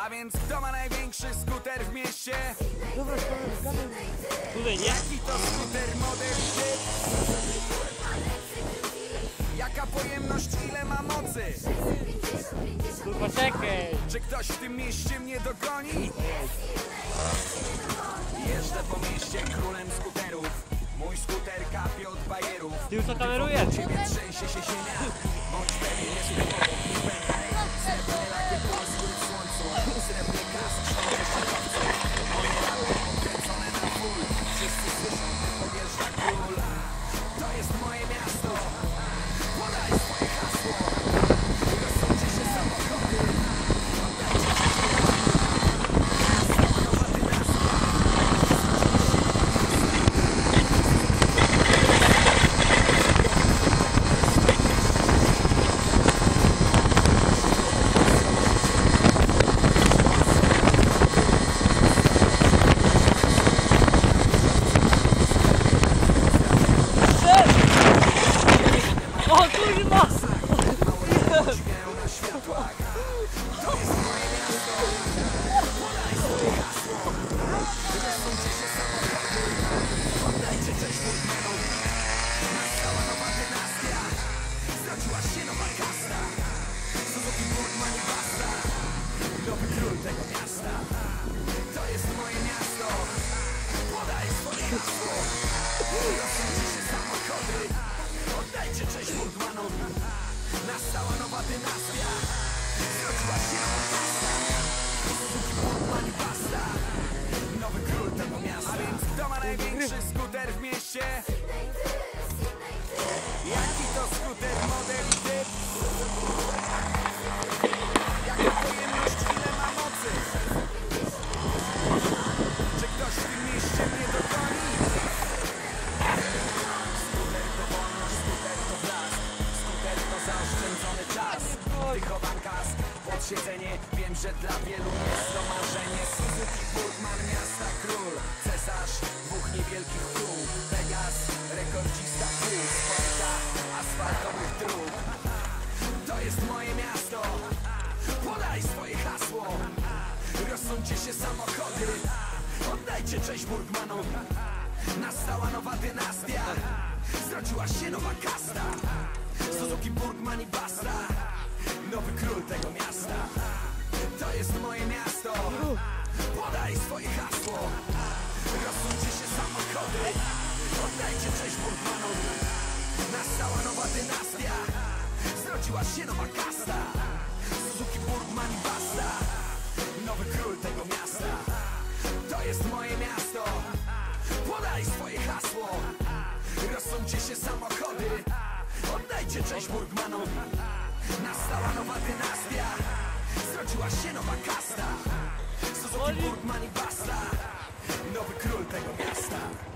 A więc kto ma największy skuter w mieście? Tutaj nie? Jaki to skuter model typ? Jaka pojemność, ile ma mocy? Kurwa czekaj. Czy ktoś w tym mieście mnie dogoni? Jeżdżę po mieście królem skuterów Mój skuter kapie od bajerów Ty już to kamerujesz. Ciebie trzęsie się ziemia Bądź pewien, jest Oddajcie cześć Burgmanom Nastała nowa dynastia Zrodziła się Wiem, że dla wielu jest to marzenie. Suzuki Burgman, miasta król. Cesarz dwóch niewielkich kół Vegas, rekordzista kół Sporta, asfaltowych dróg. To jest moje miasto. Podaj swoje hasło. Rozsądźcie się samochody. Oddajcie cześć Burgmanom. Nastała nowa dynastia. Zrodziła się nowa kasta. Suzuki Burgman i Basta. Nowy król tego miasta To jest moje miasto. Podaj swoje hasło. Rozsądźcie się samochody. Oddajcie cześć Burgmanom Nastała nowa dynastia. Zrodziła się nowa kasta. Suzuki Burgman i Basta. Nowy król tego miasta. To jest moje miasto. Podaj swoje hasło. Rozsądźcie się samochody. Oddajcie cześć Burgmanom. Nastała nowa dynastia Zrodziła się nowa kasta. Suzuki Burgman i Basta. Nowy król tego miasta